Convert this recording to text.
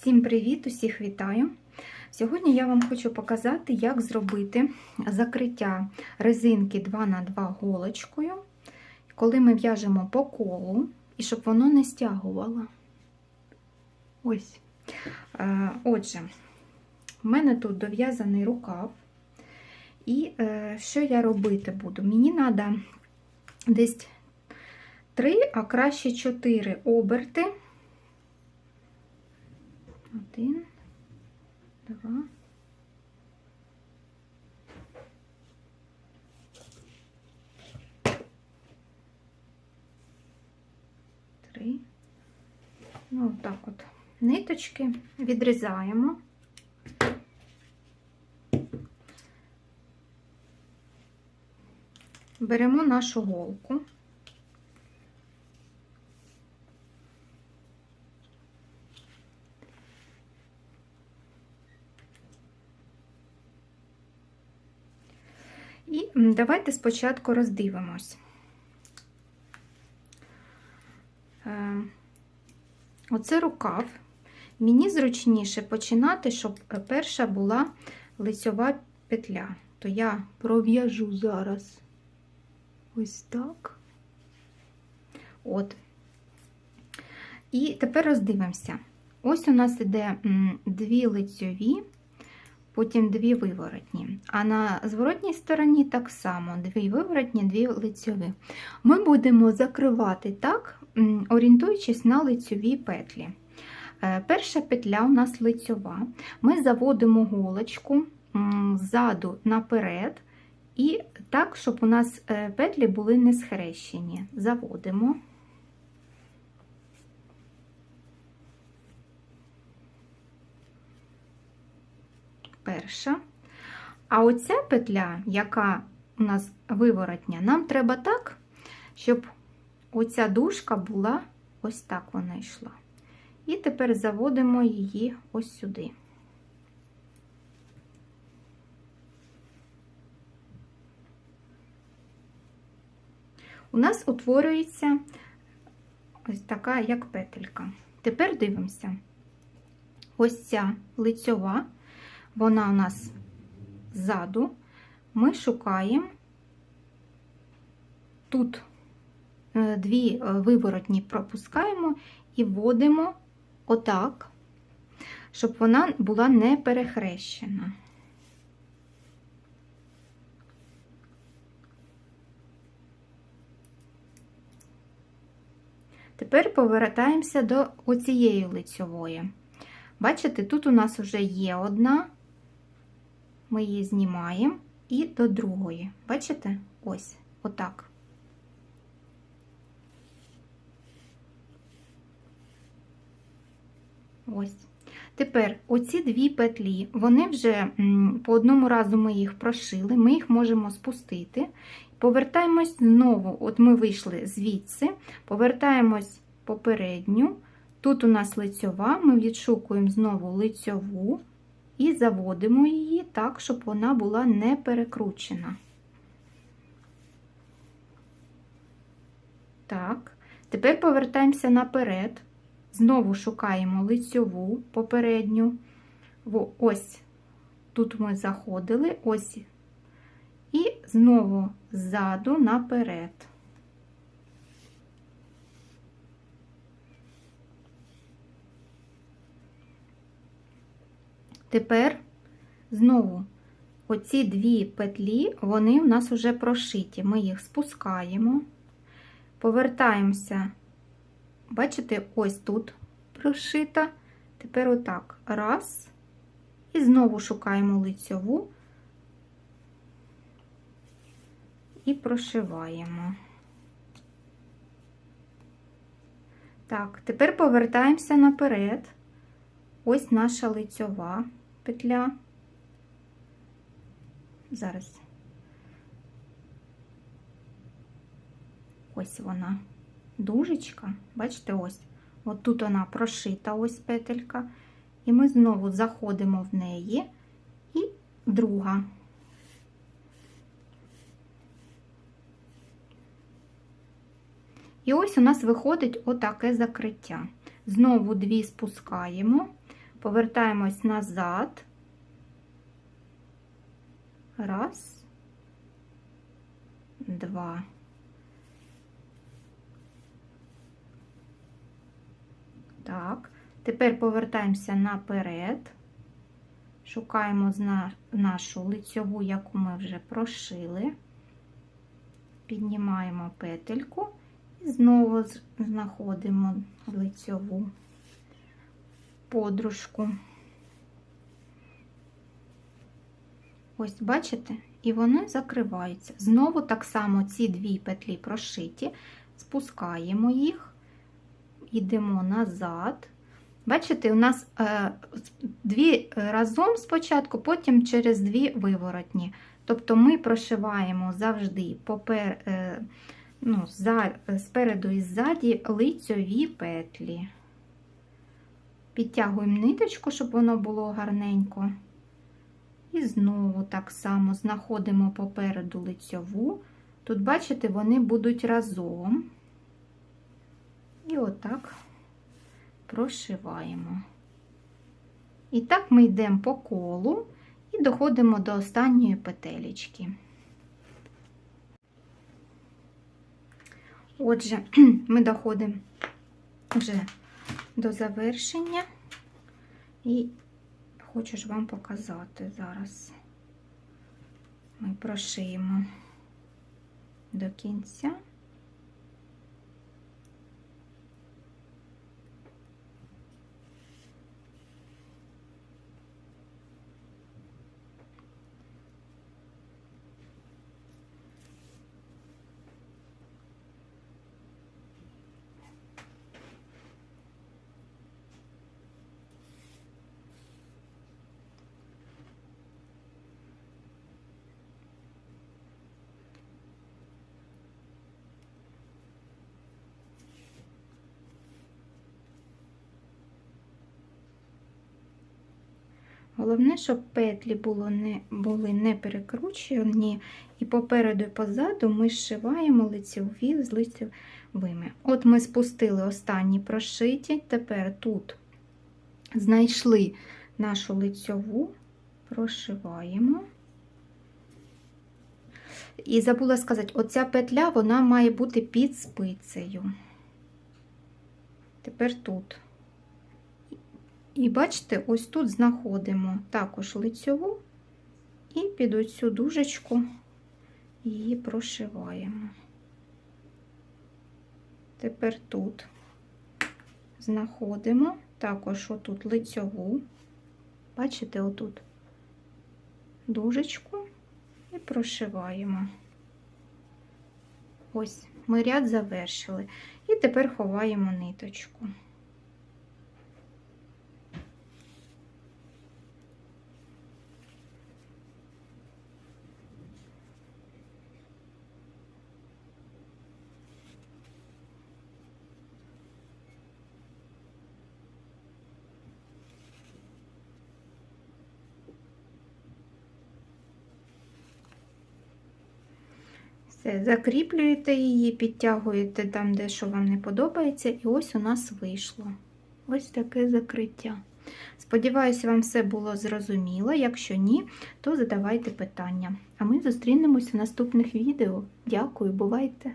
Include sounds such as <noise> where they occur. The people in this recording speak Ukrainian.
Всім привіт! Усіх вітаю! Сьогодні я вам хочу показати, як зробити закриття резинки 2х2 голочкою, коли ми в'яжемо по колу, і щоб воно не стягувало. Ось. Е, Отже, в мене тут дов'язаний рукав. І е, що я робити буду? Мені треба десь 3, а краще 4 оберти. Один, два. Три. Ну, так от. Ниточки відрізаємо. Беремо нашу голку. І давайте спочатку роздивимось. Е, оце рукав. Мені зручніше починати, щоб перша була лицьова петля. То я пров'яжу зараз ось так. От. І тепер роздивимося. Ось у нас іде дві лицьові, потім дві виворотні. А на зворотній стороні так само: дві виворотні, дві лицьові. Ми будемо закривати так, орієнтуючись на лицьові петлі. Перша петля у нас лицьова. Ми заводимо голочку ззаду наперед, і так, щоб у нас петлі були не схрещені. Заводимо. Перша. А оця петля, яка у нас виворотня, нам треба так, щоб оця дужка була ось так вона йшла. І тепер заводимо її ось сюди. У нас утворюється ось така, як петелька. Тепер дивимося. Ось ця лицьова, вона у нас ззаду. Ми шукаємо тут дві виворотні пропускаємо і вводимо отак, щоб вона була не перехрещена. Тепер повертаємося до оцієї лицьової. Бачите, тут у нас вже є одна, ми її знімаємо, і до другої. Бачите? Ось, отак. Ось. Тепер оці дві петлі, вони вже по одному разу ми їх прошили, ми їх можемо спустити. Повертаємось знову, от ми вийшли звідси, повертаємось попередню. Тут у нас лицьова, ми відшукуємо знову лицьову і заводимо її так, щоб вона була не перекручена. Так, тепер повертаємося наперед. Знову шукаємо лицьову попередню. Ось тут ми заходили, ось, і знову ззаду наперед. Тепер знову оці дві петлі, вони у нас вже прошиті. Ми їх спускаємо, повертаємося. Бачите, ось тут прошита. Тепер отак. Раз. І знову шукаємо лицьову і прошиваємо. Так, тепер повертаємося наперед. Ось наша лицьова петля. Зараз. Ось вона дужечка, бачите, ось, от тут вона прошита, ось петелька, і ми знову заходимо в неї, і друга. І ось у нас виходить отаке закриття. Знову дві спускаємо, Повертаємось назад. Раз, два. Так, тепер повертаємося наперед, шукаємо нашу лицьову, яку ми вже прошили, піднімаємо петельку і знову знаходимо лицьову подружку. Ось, бачите? І вони закриваються. Знову так само ці дві петлі прошиті, спускаємо їх, йдемо назад. Бачите, у нас е, дві разом спочатку, потім через дві виворотні. Тобто ми прошиваємо завжди попер, е, ну, за, спереду і ззаді лицьові петлі. Підтягуємо ниточку, щоб воно було гарненько. І знову так само знаходимо попереду лицьову. Тут, бачите, вони будуть разом. І отак прошиваємо. І так ми йдемо по колу і доходимо до останньої петелечки. Отже, <clears throat> ми доходимо вже до завершення і хочу ж вам показати зараз. Ми прошиємо до кінця. Головне, щоб петлі було не, були не перекручені, і попереду і позаду ми зшиваємо лицеві з лицевими. От ми спустили останні прошиті, тепер тут знайшли нашу лицьову, прошиваємо. І забула сказати, оця петля вона має бути під спицею. Тепер тут. І бачите, ось тут знаходимо також лицьову і під оцю дужечку її прошиваємо. Тепер тут знаходимо також отут лицьову, бачите, отут дужечку і прошиваємо. Ось ми ряд завершили. І тепер ховаємо ниточку. Все, закріплюєте її, підтягуєте там, де що вам не подобається, і ось у нас вийшло. Ось таке закриття. Сподіваюся, вам все було зрозуміло. Якщо ні, то задавайте питання. А ми зустрінемось в наступних відео. Дякую, бувайте!